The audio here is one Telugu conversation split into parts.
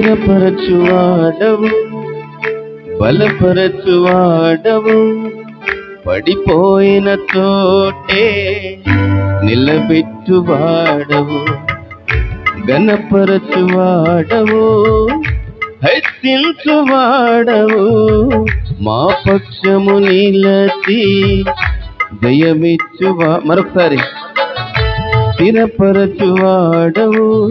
స్థిరపరచువాడవు బలపరచువాడవు. పడిపోయిన తోటే నిలబెట్టువాడవు. గణపరచువాడవు హెచ్చించువాడవు. మా పక్షము నిలచి దయమిచ్చువా మరొకసారి. స్థిరపరచువాడవు.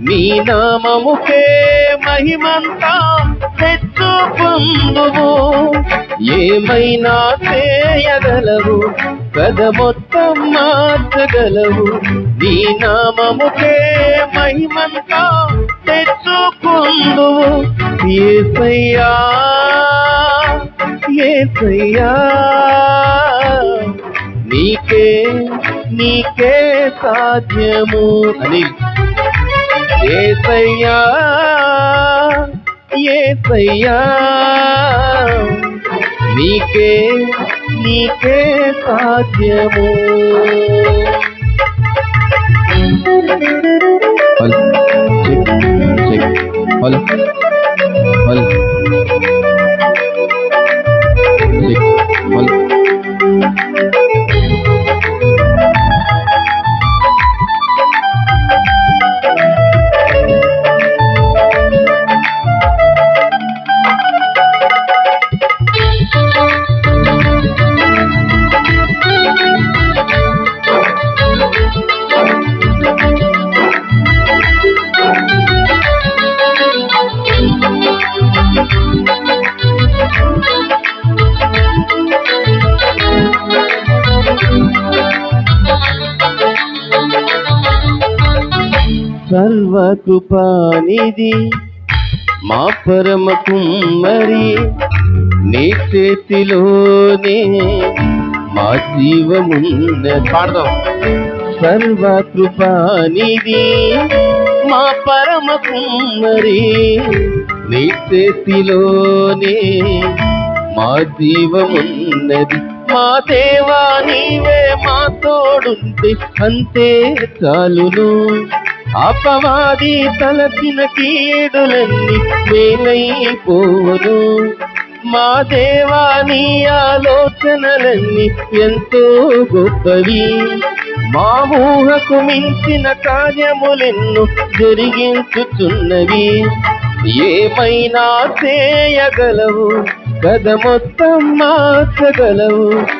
నీ నామముకే మహిమంతా తెచ్చు పొందువు ఏమైనా చేయగలవు? కథ మొత్తం మార్చగలవు. నీ నామముకే మహిమంతా తెచ్చుకుందువు ఏసయ్యా ఏసయ్యా నీకే నీకే సాధ్యము అని ఏసయ్యా ఏసయ్యా నీకే నీకే సాధ్యము హల్ చెక్ చెక్ హల్ హల్ సర్వకృపానిధి మా పరమ కుమ్మరి నీ చేతిలోనే మా జీవముంద. పాడదాం. సర్వకృపానిధి మా పరమ కుమ్మరి నీ చేతిలోనే మా జీవమున్నది మా దేవా నీవే మా తోడుంటే అంతే చాలును. అపవాది తలచిన కీడులన్నీ మేలైపోవును మా దేవా నీ ఆలోచనలన్నీ ఎంతో గొప్పవి. మా ఊహకు మించిన కార్యములెన్ను జరిగించుచున్నవి. ఏమైనా చేయగలవు? కథ మొత్తం మార్చగలవు.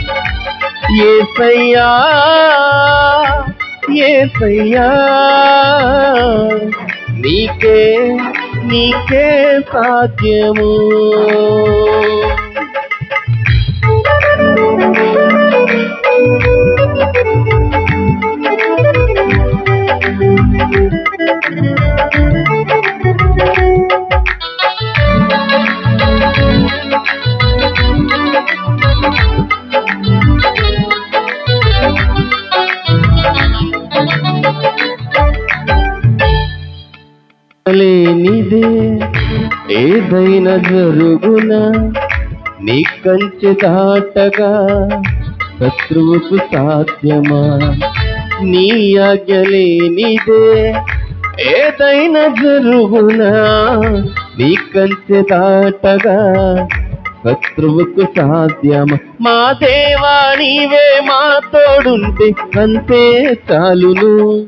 ఏసయ్యా ఏసయ్యా నీకే నీకే సాధ్యము Thank you. లేనిదే ఏదైనా జరుగున? నీ కంచె దాటగా శత్రువుకు సాధ్యమా? నీ ఆజ్ఞ లేనిదే ఏదైనా జరుగున? నీ కంచె దాటగా శత్రువుకు సాధ్యమా? మా దేవా నీవే మా తోడుంటే అంతే చాలును.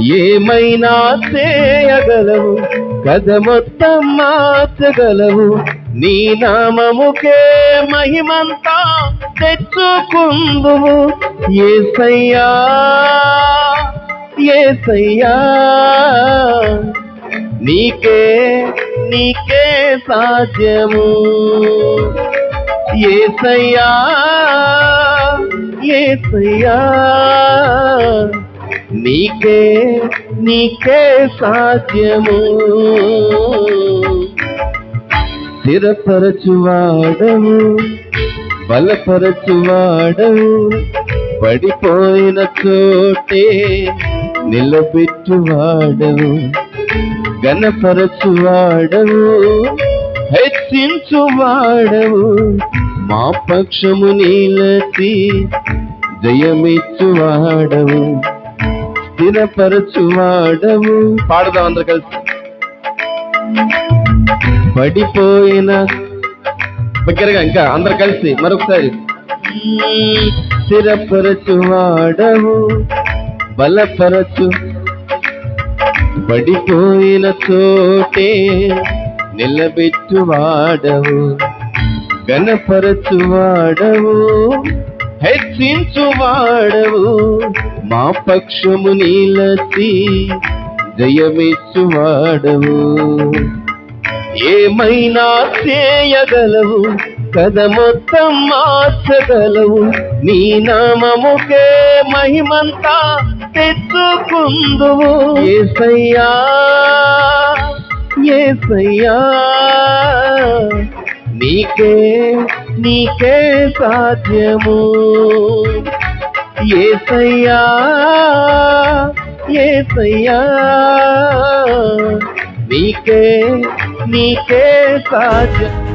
ఏమైనా చేయగలవు? కథ మొత్తం మార్చగలవు. నీ నామముకే మహిమంతా తెచ్చుకుందువు ఏసయ్యా ఏసయ్యా నీకే నీకే సాధ్యము. ఏసయ్యా ఏసయ్యా. నీకే నీకే సాధ్యము. స్థిరపరచువాడము బలపరచువాడము పడిపోయిన చోటే నిలబెట్టువాడము గణపరచువాడము హెచ్చించువాడము మా పక్షము నీలసి జయమిచ్చువాడవు. స్థిరపరచువాడవు పాడదాం అందరు కలిసి. పడిపోయిన దగ్గరగా ఇంకా అందరు కలిసి మరొకసారి. స్థిరపరచువాడవు బలపరచు. పడిపోయిన చోటే నిలబెట్టువాడవు. గణపరచువాడవు హెచ్చించువాడవు. మా పక్షము నీలసి జయమిచ్చువాడవు. ఏమైనా చేయగలవు? కథ మొత్తం మార్చగలవు. నీ నామముకే మహిమంతా తెచ్చుకుందువు. ఏసయ్యా ఏసయ్యా నీకే నీకే సాధ్యము. ఏసయ్యా ఏసయ్యా నీకే నీకే సాధ్యం.